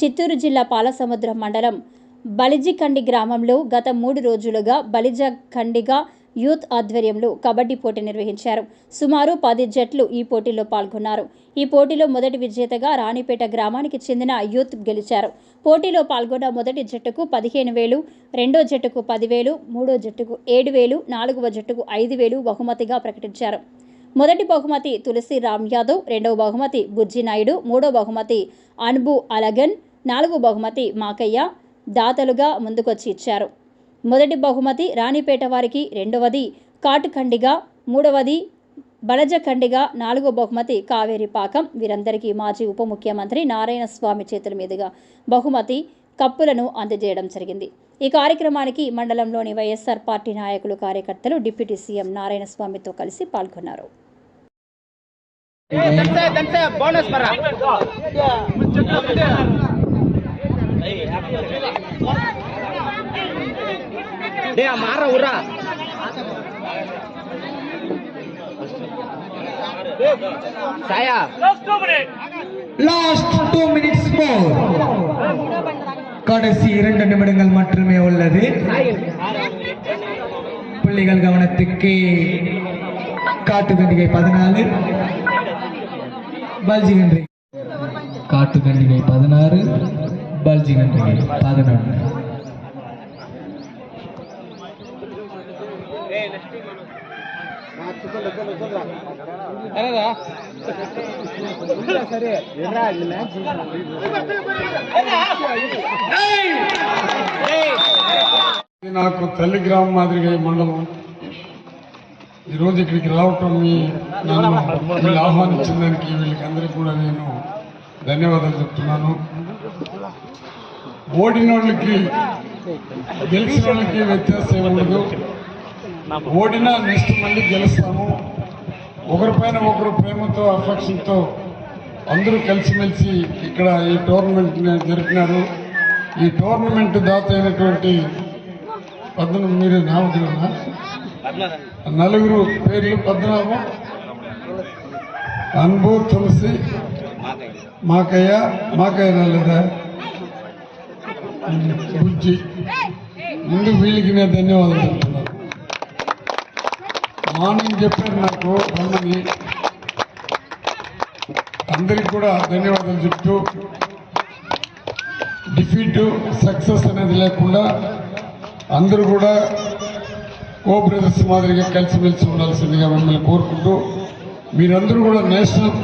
చిత్తూరు జిల్లా పాలసముద్రం మండలం బలిజికండి గ్రామంలో గత మూడు రోజులుగా బలిజకండిగా యూత్ ఆధ్వర్యంలో కబడ్డీ పోటీ నిర్వహించారు. సుమారు పది జట్లు ఈ పోటీలో పాల్గొన్నారు. ఈ పోటీలో మొదటి విజేతగా రాణిపేట గ్రామానికి చెందిన యూత్ గెలిచారు. పోటీలో పాల్గొన్న మొదటి జట్టుకు పదిహేను వేలు రెండో జట్టుకు పదివేలు మూడో జట్టుకు ఏడు వేలు నాలుగవ జట్టుకు ఐదు వేలు బహుమతిగా ప్రకటించారు. మొదటి బహుమతి తులసి రామ్ యాదవ్ రెండవ బహుమతి బుజ్జి నాయుడు మూడో బహుమతి అన్బు అలగన్ నాలుగు బహుమతి మాకయ్య దాతలుగా ముందుకొచ్చి ఇచ్చారు. మొదటి బహుమతి రాణిపేట వారికి రెండవది కాటుకండిగా మూడవది బలజఖండిగా నాలుగో బహుమతి కావేరి పాకం. వీరందరికీ మాజీ ఉప ముఖ్యమంత్రి నారాయణ స్వామి చేతుల మీదుగా బహుమతి కప్పులను అందజేయడం జరిగింది. ఈ కార్యక్రమానికి మండలంలోని వైఎస్ఆర్ పార్టీ నాయకులు కార్యకర్తలు డిప్యూటీ సీఎం నారాయణ స్వామితో కలిసి పాల్గొన్నారు. ದಂತೆ டே மாற உரா சாயா. லாஸ்ட் டூ மினிட்ஸ் மோர் கடைசி இரண்டு நிமிடங்கள் மட்டுமே உள்ளது. பிள்ளைகள் கவனத்துக்கு. காட்டு கண்டிகை பதினாலு பால்ஜி கன்றி காட்டு கண்டிகை பதினாறு. பல்ஜி கண்டிகை பதினொன்று ఇది నాకు తల్లి గ్రామం మాదిరిగా ఈ మండలం ఈరోజు ఇక్కడికి రావటం మీ నన్ను వీళ్ళు ఆహ్వానించిన దానికి వీళ్ళకి అందరికీ కూడా నేను ధన్యవాదాలు చెప్తున్నాను. ఓడిన వాళ్ళకి గెలిచిన వాళ్ళకి వ్యత్యాసం ఏముండదు ఓడినా నెక్స్ట్ మళ్ళీ గెలుస్తాము. ఒకరిపైన ఒకరు ప్రేమతో అఫెక్షన్తో అందరూ కలిసిమెలిసి ఇక్కడ ఈ టోర్నమెంట్ జరిపినారు. ఈ టోర్నమెంట్ దాత అయినటువంటి పద్మనాభం మీరు నామకులనా నలుగురు పేర్లు పద్మనాభం. అన్బు తులసి మాకయ్య మాకయ్య రాలేదా? బుజ్జి. ముందు వీళ్ళకి నేను ధన్యవాదాలు చెప్తున్నాను మార్నింగ్ చెప్పారు నాకు రమ్మని. అందరికి కూడా ధన్యవాదాలు చెప్తూ డిఫీట్ సక్సెస్ అనేది లేకుండా అందరూ కూడా కో బ్రదర్స్ మాదిరిగా కలిసిమెలిసి ఉండాల్సిందిగా మిమ్మల్ని కోరుకుంటూ మీరందరూ కూడా నేషనల్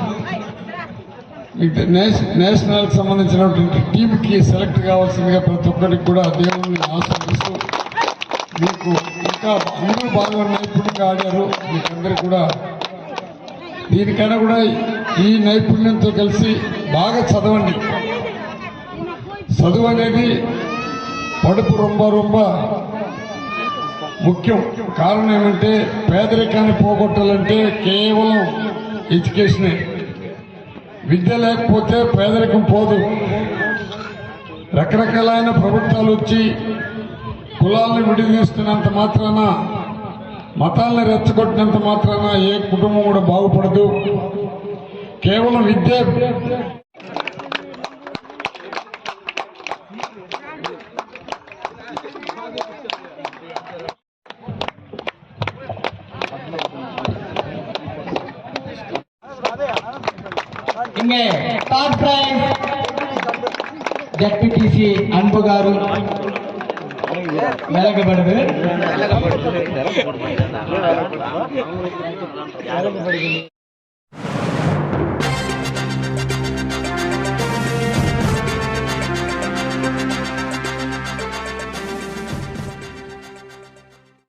నేషనల్ నేషనల్కి సంబంధించినటువంటి టీంకి సెలెక్ట్ కావాల్సిందిగా ప్రతి ఒక్కరికి కూడా దేవుణ్ణి ఆశ్రయిస్తూ మీకు ఇంకా అందరూ బాగా నైపుణ్యంగా ఆడారు. మీకందరూ కూడా దీనికైనా కూడా ఈ నైపుణ్యంతో కలిసి బాగా చదవండి. చదువు అనేది పడుపు రొంబ రొంబ ముఖ్యం. కారణం ఏమంటే పేదరికాన్ని పోగొట్టాలంటే కేవలం ఎడ్యుకేషనే. విద్య లేకపోతే పేదరికం పోదు. రకరకాలైన ప్రభుత్వాలు వచ్చి కులాలను విడిదీస్తున్నంత మాత్రాన మతాలను రెచ్చగొట్టినంత మాత్రాన ఏ కుటుంబం కూడా బాగుపడదు. కేవలం విద్య. இங்கே டாப் பிரைஸ் ஜெட்பிடிசி அன்புகாரு. விலகப்படுது.